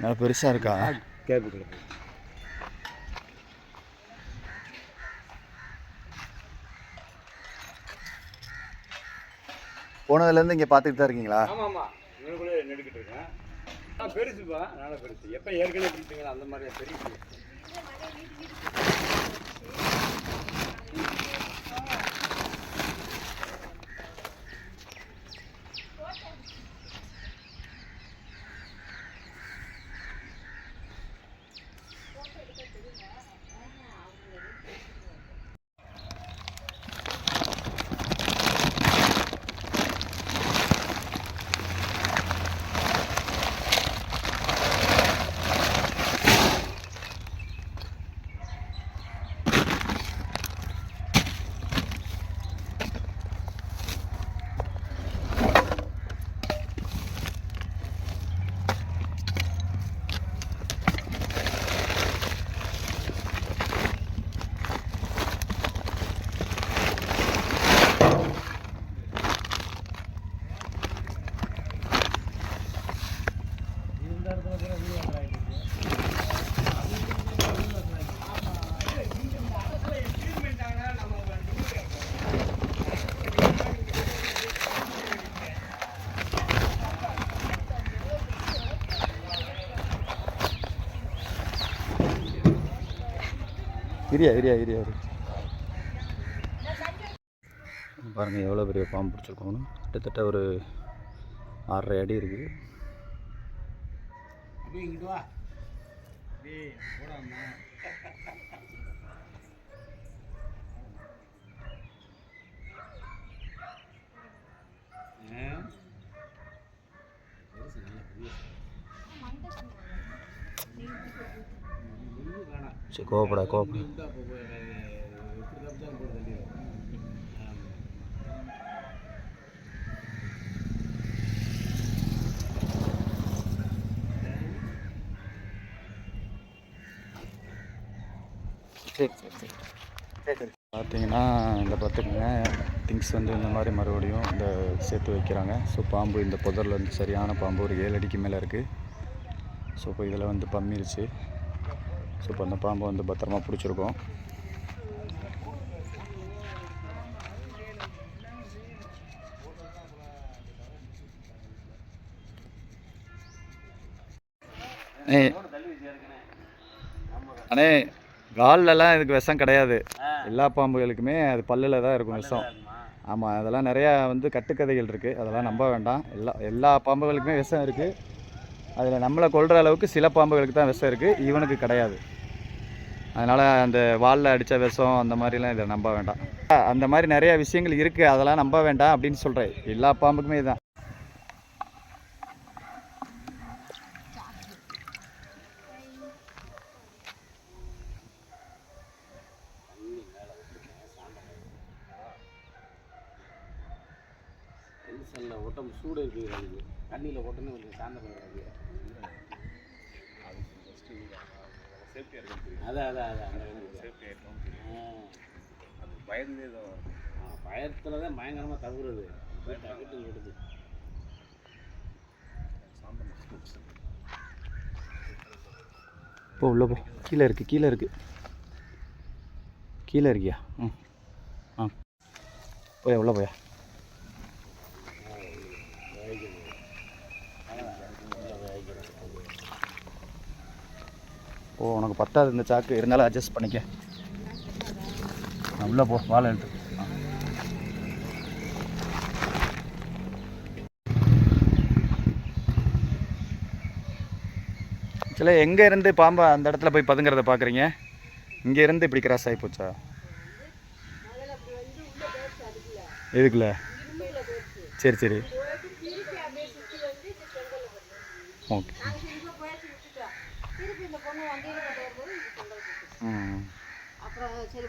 நல்லா பெருசாக இருக்கா? கிடக்கு போனதுலேருந்து இங்கே பார்த்துட்டு தான் இருக்கீங்களா? ஆமாம் ஆமாம் இவனுக்குள்ளே நெடுக்கிட்டு இருக்கேன். பெருசுப்பா நல்ல பெருசு. எப்போ ஏற்கனவே பிடிச்சிங்களா அந்த மாதிரி பெரிய இரியா இரியா இரியா இரு பாருங்கள் எவ்வளோ பெரிய பாம்பு பிடிச்சிருக்கோன்னு கிட்டத்தட்ட ஒரு ஆறரை அடி இருக்குது அப்படியே இங்கிட்டு வா. சரி கோவப்படா கோவப்படா சரி சரி சரி. சரி பார்த்தீங்கன்னா இந்த பார்த்துக்கோங்க திங்ஸ் வந்து இந்த மாதிரி மறுபடியும் இந்த சேர்த்து வைக்கிறாங்க. ஸோ பாம்பு இந்த புதரில் வந்து சரியான பாம்பு ஒரு ஏழு அடிக்கு மேலே இருக்குது ஸோ இப்போ இதில் வந்து பம்மிருச்சு. ஸோ இப்போ அந்த பாம்பை வந்து பத்திரமா பிடிச்சிருக்கோம். அண்ணே. கால்லலாம் இதுக்கு விஷம் கிடையாது. எல்லா பாம்புகளுக்குமே அது பல்லில் தான் இருக்கும் விஷம். ஆமாம் அதெல்லாம் நிறையா வந்து கட்டுக்கதைகள் இருக்குது அதெல்லாம் நம்ப வேண்டாம். எல்லா எல்லா பாம்புகளுக்குமே விஷம் இருக்குது அதில் நம்மளை கொள்கிற அளவுக்கு சில பாம்புகளுக்கு தான் விஷம் இருக்குது இவனுக்கு கிடையாது. அதனால் அந்த வாலில் அடித்த விஷம் அந்த மாதிரிலாம் இதை நம்ப வேண்டாம். அந்த மாதிரி நிறையா விஷயங்கள் இருக்குது அதெல்லாம் நம்ப வேண்டாம் அப்படின்னு சொல்கிறேன் எல்லா பாம்புக்குமே இதுதான். செல்ல ஒட்டம் சூடு இருக்குது தண்ணியில் ஒட்டணும் கொஞ்சம் சாந்த பண்ணுறாது சேஃப்டியாக இருக்கும் அதான் அதான் அதான் அந்த பயந்து பயத்தில் தான் பயங்கரமாக தகுறது டக்குன்னு விடுது போ உள்ள போ. கீழே இருக்குது கீழே இருக்குது கீழே இருக்கியா? ம். ஆ. போயா உள்ளே போயா? ஓ உனக்கு பத்தாது இந்த சாக்கு. இருந்தாலும் அட்ஜஸ்ட் பண்ணிக்க. நான் உள்ள போ வாழை எடுத்து. ஆ. சில எங்கே இருந்து பாம்பை அந்த இடத்துல போய் பதுங்கிறத பார்க்குறீங்க இங்கே இருந்து இப்படி கிராஸ் ஆகி போச்சா? எதுக்குல? சரி சரி. ஓகே. இந்த பொண்ணு வண்டியில். ம் அப்புறம் சரி